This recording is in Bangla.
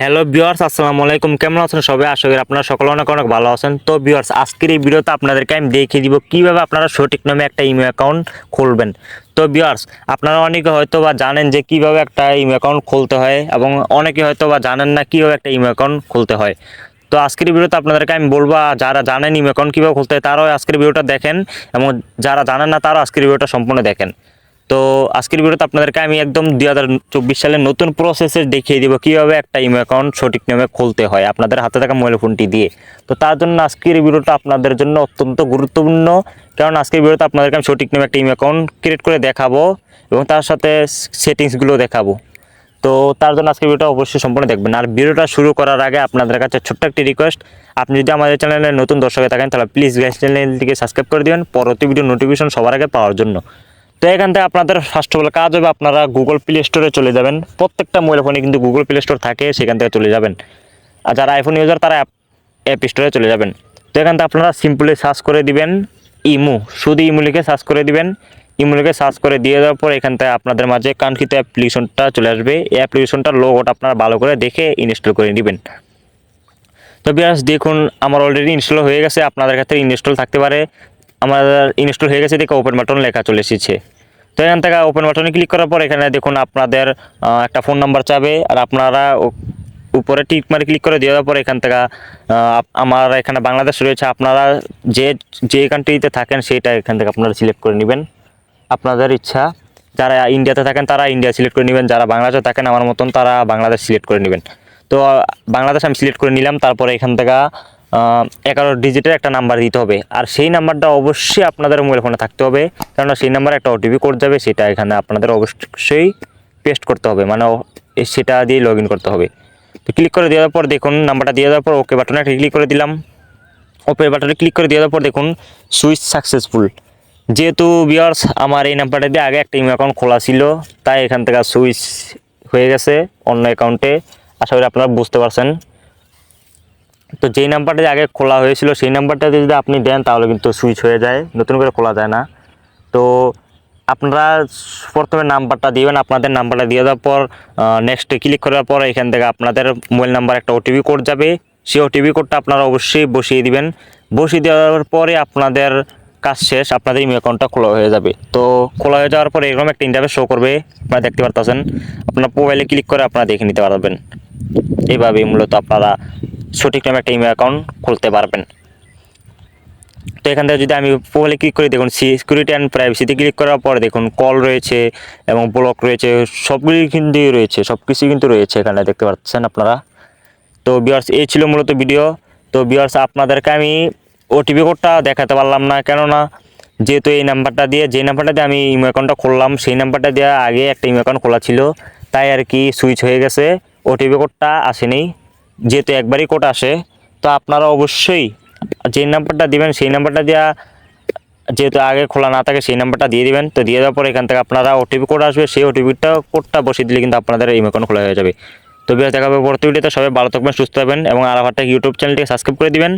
হ্যালো ভিউয়ার্স আসসালামু আলাইকুম। কেমন আছেন সবাই? আশা করি আপনারা সকলে অনেক অনেক ভালো আছেন। তো ভিউয়ার্স আজকের এই ভিডিওতে আপনাদেরকে আমি দেখিয়ে দিব কীভাবে আপনারা সঠিক নামে একটা ইমেল অ্যাকাউন্ট খুলবেন। তো ভিউয়ার্স আপনারা অনেকে হয়তো বা জানেন যে কীভাবে একটা ইমেল অ্যাকাউন্ট খুলতে হয় এবং অনেকে হয়তো বা জানেন না কীভাবে একটা ইমেল অ্যাকাউন্ট খুলতে হয়। তো আজকের ভিডিওতে আপনাদেরকে আমি বলব যারা জানেন ইমেল অ্যাকাউন্ট কীভাবে খুলতে হয়, তারাও আজকের ভিডিওটা দেখেন এবং যারা জানেন না, তারাও আজকের ভিডিওটা সম্পূর্ণ দেখেন। তো আজকের ভিডিওতে আপনাদেরকে আমি একদম দুই হাজার চব্বিশ সালের নতুন প্রসেসে দেখিয়ে দিব কীভাবে একটা ইমেল অ্যাকাউন্ট সঠিক নিয়মে খুলতে হয় আপনাদের হাতে থাকা মোবাইল ফোনটি দিয়ে। তো তার জন্য আজকের ভিডিওটা আপনাদের জন্য অত্যন্ত গুরুত্বপূর্ণ। কারণ আজকের ভিডিওতে আপনাদেরকে আমি সঠিক নিয়মে একটা ইমেল অ্যাকাউন্ট ক্রিয়েট করে দেখাবো এবং তার সাথে সেটিংসগুলো দেখাবো। তো তার জন্য আজকে ভিডিওটা অবশ্যই সম্পূর্ণ দেখবেন। আর ভিডিওটা শুরু করার আগে আপনাদের কাছে ছোট্ট একটি রিকোয়েস্ট আপনি যদি আমাদের চ্যানেলে নতুন দর্শকে থাকেন, তাহলে প্লিজ গ্যাস চ্যানেলটিকে সাবস্ক্রাইব করে দিবেন। পরবর্তী ভিডিও নোটিফিকেশন সবার আগে পাওয়ার জন্য। তো এখান থেকে আপনাদের ফার্স্ট অফ অল কাজ হবে আপনারা গুগল প্লে স্টোরে চলে যাবেন। প্রত্যেকটা মোবাইল ফোনে কিন্তু গুগল প্লে স্টোর থাকে, সেখান থেকে চলে যাবেন। আর যারা আইফোন ইউজার তারা অ্যাপ অ্যাপ স্টোরে চলে যাবেন। তো এখান থেকে আপনারা সিম্পলি সার্চ করে দিবেন, ইমু, শুধু ইমু লিখে সার্চ করে দিবেন। ইমু লিখে সার্চ করে দিয়ে দেওয়ার পর এখান থেকে আপনাদের মাঝে কাঙ্ক্ষিত অ্যাপ্লিকেশনটা চলে আসবে। এই অ্যাপ্লিকেশনটার লোগোটা আপনারা ভালো করে দেখে ইনস্টল করে নেবেন। তো বিয়াস, দেখুন, আমার অলরেডি ইনস্টল হয়ে গেছে। আপনাদের কাছে ইনস্টল থাকতে পারে। আমাদের ইনস্টল হয়ে গেছে, দেখে ওপেন বাটন লেখা চলে এসেছে। তো এখান থেকে ওপেন বাটনে ক্লিক করার পর এখানে দেখুন আপনাদের একটা ফোন নাম্বার চাবে। আর আপনারা উপরে টিক মারে ক্লিক করে দেওয়ার পর এখান থেকে আমার এখানে বাংলাদেশ রয়েছে। আপনারা যে যে কান্ট্রিতে থাকেন সেইটা এখান থেকে আপনারা সিলেক্ট করে নেবেন। আপনাদের ইচ্ছা, যারা ইন্ডিয়াতে থাকেন তারা ইন্ডিয়া সিলেক্ট করে নেবেন। যারা বাংলাদেশে থাকেন আমার মতন তারা বাংলাদেশ সিলেক্ট করে নেবেন। তো বাংলাদেশ আমি সিলেক্ট করে নিলাম। তারপরে এখান থেকে এগারো ডিজিটের একটা নাম্বার দিতে হবে। আর সেই নাম্বারটা অবশ্যই আপনাদের মোবাইল ফোনে থাকতে হবে। কেননা সেই নাম্বারে একটা ওটিপি কোড যাবে, সেটা এখানে আপনাদের অবশ্যই পেস্ট করতে হবে। মানে সেটা দিয়ে লগ করতে হবে। তো ক্লিক করে দেওয়ার পর দেখুন নাম্বারটা দিয়ে দেওয়ার পর ওকে বাটনে একটা ক্লিক করে দিলাম। ওপে বাটনে ক্লিক করে দেওয়ার পর দেখুন সুইচ সাকসেসফুল যেহেতু বিয়ার্স আমার এই নাম্বারটা দিয়ে আগে একটা ইমেল অ্যাকাউন্ট খোলা ছিল, তাই এখান থেকে সুইচ হয়ে গেছে অন্য অ্যাকাউন্টে আশা করি আপনারা বুঝতে পারছেন। তো যেই নাম্বারটা আগে খোলা হয়েছিল, সেই নাম্বারটা যদি আপনি দেন, তাহলে কিন্তু সুইচ হয়ে যায়। নতুন করে খোলা যায় না। তো আপনারা প্রথমে নাম্বারটা দিবেন, আপনাদের নাম্বারটা দিয়ে দেওয়ার পর নেক্সটে ক্লিক করার পর এখান থেকে আপনাদের মোবাইল নাম্বার একটা ওটিপি কোড যাবে। সেই ওটিপি কোডটা আপনারা অবশ্যই বসিয়ে দিবেন। বসিয়ে দেওয়ার পরে আপনাদের কাজ শেষ, আপনাদের ইমেল অ্যাকাউন্টটা খোলা হয়ে যাবে। তো খোলা হয়ে যাওয়ার পরে এরকম একটা ইন্টারভেস শো করবে, আপনারা দেখতে পারতেছেন। আপনার মোবাইলে ক্লিক করে আপনারা দেখে নিতে পারবেন। এইভাবেই মূলত আপনারা সঠিক নামে একটা ইমেল অ্যাকাউন্ট খুলতে পারবেন। তো এখান থেকে যদি আমি প্রোফাইলে ক্লিক করি, দেখুন সিকিউরিটি অ্যান্ড প্রাইভেসিতে ক্লিক করার পর দেখুন কল রয়েছে এবং ব্লক রয়েছে, সবগুলি কিন্তু রয়েছে সব কিছু কিন্তু রয়েছে এখানে দেখতে পাচ্ছেন আপনারা। তো বিয়ার্স এই ছিল মূলত ভিডিও তো বিয়ার্স আপনাদেরকে আমি ওটিপি কোডটা দেখাতে পারলাম না, কেননা যেহেতু এই নাম্বারটা দিয়ে, যে নাম্বারটা দিয়ে আমি ইমো অ্যাকাউন্টটা খুললাম, সেই নাম্বারটা দিয়ে আগে একটা ইমো অ্যাকাউন্ট খোলা ছিল, তাই আর কি সুইচ হয়ে গেছে। ওটিপি কোডটা আসেনি। যেহেতু একবারই কোড আসে, তো আপনারা অবশ্যই যে নাম্বারটা দিবেন, সেই নাম্বারটা দেওয়া যেহেতু আগে খোলা না থাকে, সেই নাম্বারটা দিয়ে দিবেন। তো দিয়ে দেওয়ার পর এখান থেকে আপনারা ওটিপি কোড আসবে, সেই ওটিপিটা কোডটা বসিয়ে দিলে কিন্তু আপনাদের এই মেকন খোলা হয়ে যাবে। তো বেশ দেখা হবে পরবর্তী ভিডিওতে সবাই ভালো থাকবেন, সুস্থ থাকবেন এবং একটা ইউটিউব চ্যানেলটিকে সাবস্ক্রাইব করে দিবেন।